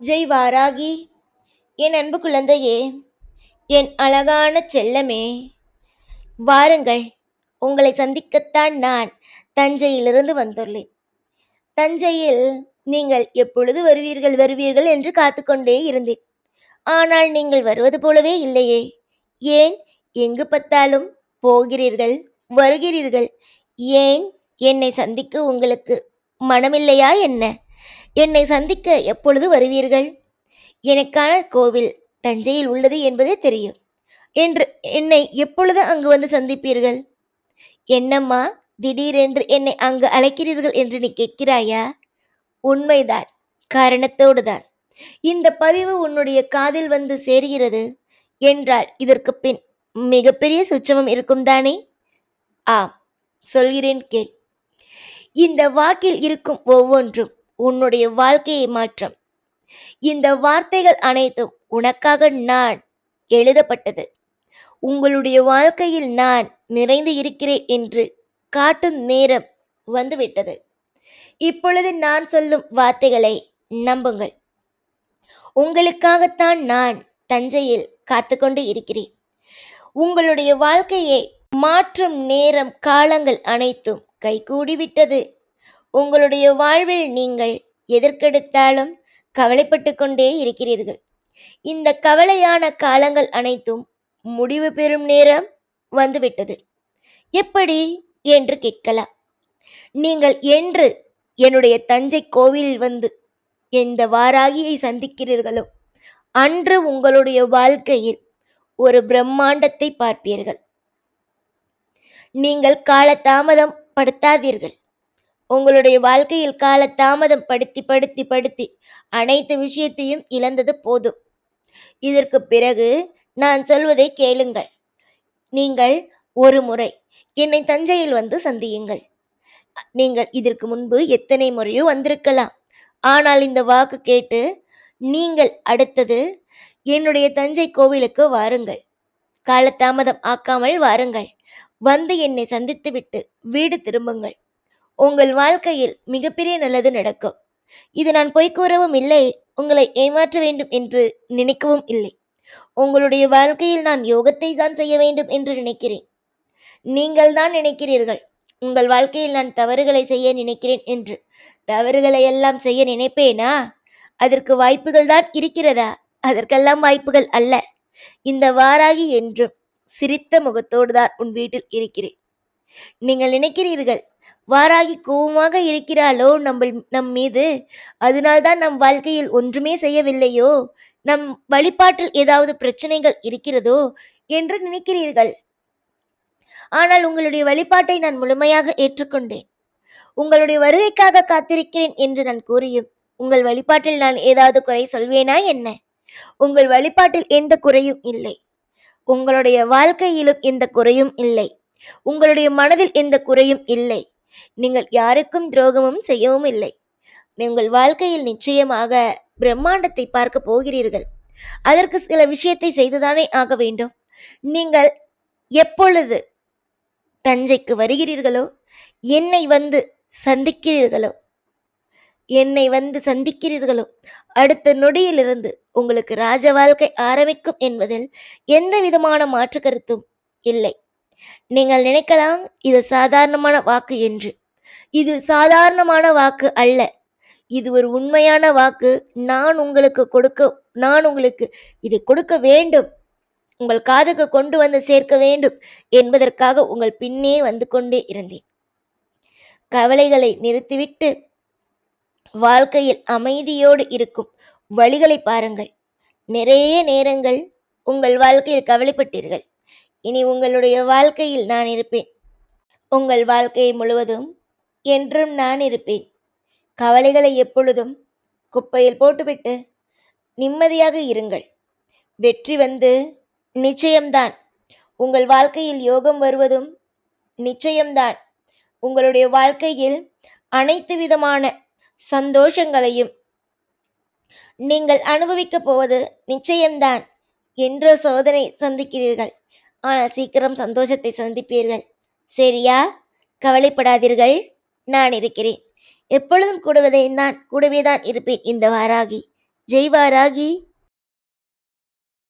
ஜெய் வாராகி என் அன்பு குழந்தையே என் அழகான செல்லமே வாருங்கள் உங்களை சந்திக்கத்தான் நான் தஞ்சையிலிருந்து வந்துள்ளேன். தஞ்சையில் நீங்கள் எப்பொழுது வருவீர்கள் வருவீர்கள் என்று காத்துக்கொண்டே இருந்தேன். ஆனால் நீங்கள் வருவது போலவே இல்லையே. ஏன் எங்கு பார்த்தாலும் போகிறீர்கள் வருகிறீர்கள். ஏன் என்னை சந்திக்க உங்களுக்கு மனமில்லையா என்ன? என்னை சந்திக்க எப்பொழுது வருவீர்கள்? எனக்கான கோவில் தஞ்சையில் உள்ளது என்பதே தெரியும். என்று என்னை எப்பொழுது அங்கு வந்து சந்திப்பீர்கள்? என்னம்மா திடீரென்று என்னை அங்கு அழைக்கிறீர்கள் என்று நீ கேட்கிறாயா? உண்மைதான் காரணத்தோடு தான் இந்த பதிவு உன்னுடைய காதில் வந்து சேர்கிறது என்றால் இதற்கு பின் மிகப்பெரிய சுச்சமம் இருக்கும் தானே? ஆம் சொல்கிறேன் கேள். இந்த வாக்கில் இருக்கும் ஒவ்வொன்றும் உன்னுடைய வாழ்க்கையை மாற்றம். இந்த வார்த்தைகள் அனைத்தும் உனக்காக நான் எழுதப்பட்டது. உங்களுடைய வாழ்க்கையில் நான் நிறைந்து இருக்கிறேன் என்று காட்டும் நேரம் வந்துவிட்டது. இப்பொழுது நான் சொல்லும் வார்த்தைகளை நம்புங்கள். உங்களுக்காகத்தான் நான் தஞ்சையில் காத்துக்கொண்டு இருக்கிறேன். உங்களுடைய வாழ்க்கையை மாற்றும் நேரம் காலங்கள் அனைத்தும் கைகூடிவிட்டது. உங்களுடைய வாழ்வில் நீங்கள் எதற்கெடுத்தாலும் கவலைப்பட்டு கொண்டே இருக்கிறீர்கள். இந்த கவலையான காலங்கள் அனைத்தும் முடிவு பெறும் நேரம் வந்துவிட்டது. எப்படி என்று கேட்கலாம். நீங்கள் என்று என்னுடைய தஞ்சை கோவிலில் வந்து எந்த வாராகியை சந்திக்கிறீர்களோ அன்று உங்களுடைய வாழ்க்கையில் ஒரு பிரம்மாண்டத்தை பார்ப்பீர்கள். நீங்கள் காலதாமதம் படுத்தாதீர்கள். உங்களுடைய வாழ்க்கையில் காலதாமதம் படுத்தி படுத்தி படுத்தி அனைத்து விஷயத்தையும் இழந்தது போதும். இதற்கு பிறகு நான் சொல்வதை கேளுங்கள். நீங்கள் ஒரு முறை என்னை தஞ்சையில் வந்து சந்தியுங்கள். நீங்கள் இதற்கு முன்பு எத்தனை முறையோ வந்திருக்கலாம். ஆனால் இந்த வாக்கு கேட்டு நீங்கள் அடுத்தது என்னுடைய தஞ்சை கோவிலுக்கு வாருங்கள். காலதாமதம் ஆக்காமல் வாருங்கள். வந்து என்னை சந்தித்துவிட்டு வீடு திரும்புங்கள். உங்கள் வாழ்க்கையில் மிகப்பெரிய நல்லது நடக்கும். இது நான் பொய் கூறவும் இல்லை உங்களை ஏமாற்ற வேண்டும் என்று நினைக்கவும் இல்லை. உங்களுடைய வாழ்க்கையில் நான் யோகத்தை தான் செய்ய வேண்டும் என்று நினைக்கிறேன். நீங்கள் தான் நினைக்கிறீர்கள் உங்கள் வாழ்க்கையில் நான் தவறுகளை செய்ய நினைக்கிறேன் என்று. தவறுகளை எல்லாம் செய்ய நினைப்பேனா? அதற்கு வாய்ப்புகள் தான் இருக்கிறதா? அதற்கெல்லாம் வாய்ப்புகள் அல்ல. இந்த வாராகி என்றும் சிரித்த முகத்தோடு தான் உன் வீட்டில் இருக்கிறேன். நீங்கள் நினைக்கிறீர்கள் வாராகி கோபமாக இருக்கிறாளோ நம்ம நம் மீது? அதனால்தான் நம் வாழ்க்கையில் ஒன்றுமே செய்யவில்லையோ? நம் வழிபாட்டில் ஏதாவது பிரச்சனைகள் இருக்கிறதோ என்று நினைக்கிறீர்கள். ஆனால் உங்களுடைய வழிபாட்டை நான் முழுமையாக ஏற்றுக்கொண்டேன். உங்களுடைய வருகைக்காக காத்திருக்கிறேன் என்று நான் கூறியும் உங்கள் வழிபாட்டில் நான் ஏதாவது குறை சொல்வேனா என்ன? உங்கள் வழிபாட்டில் எந்த குறையும் இல்லை. உங்களுடைய வாழ்க்கையிலும் எந்த குறையும் இல்லை. உங்களுடைய மனதில் எந்த குறையும் இல்லை. நீங்கள் யாருக்கும் துரோகமும் செய்யவும் இல்லை. உங்கள் வாழ்க்கையில் நிச்சயமாக பிரம்மாண்டத்தை பார்க்க போகிறீர்கள். அதற்கு சில விஷயத்தை செய்துதானே ஆக வேண்டும். நீங்கள் எப்பொழுது தஞ்சைக்கு வருகிறீர்களோ என்னை வந்து சந்திக்கிறீர்களோ என்னை வந்து சந்திக்கிறீர்களோ அடுத்த நொடியிலிருந்து உங்களுக்கு ராஜ வாழ்க்கை ஆரம்பிக்கும் என்பதில் எந்த விதமான மாற்று கருத்தும் இல்லை. நீங்கள் நினைக்கலாம் இது சாதாரணமான வாக்கு என்று. இது சாதாரணமான வாக்கு அல்ல. இது ஒரு உண்மையான வாக்கு. நான் உங்களுக்கு கொடுக்க நான் உங்களுக்கு இதை கொடுக்க வேண்டும். உங்கள் காதுக்கு கொண்டு வந்து சேர்க்க வேண்டும் என்பதற்காக உங்கள் பின்னே வந்து கொண்டே இருந்தேன். கவலைகளை நிறுத்திவிட்டு வாழ்க்கையில் அமைதியோடு இருக்கும் வழிகளை பாருங்கள். நிறைய நேரங்கள் உங்கள் வாழ்க்கையில் கவலைப்பட்டீர்கள். இனி உங்களுடைய வாழ்க்கையில் நான் இருப்பேன். உங்கள் வாழ்க்கையை முழுவதும் என்றும் நான் இருப்பேன். கவலைகளை எப்பொழுதும் குப்பையில் போட்டுவிட்டு நிம்மதியாக இருங்கள். வெற்றி வந்து நிச்சயம்தான். உங்கள் வாழ்க்கையில் யோகம் வருவதும் நிச்சயம்தான். உங்களுடைய வாழ்க்கையில் அனைத்து விதமான சந்தோஷங்களையும் நீங்கள் அனுபவிக்கப் போவது நிச்சயம்தான். என்ற சோதனை சந்திக்கிறீர்கள். ஆனால் சீக்கிரம் சந்தோஷத்தை சந்திப்பீர்கள். சரியா? கவலைப்படாதீர்கள். நான் இருக்கிறேன். எப்பொழுதும் கூடுவதை நான் கூடவே தான் இருப்பேன் இந்த வாராகி. ஜெய்வாராகி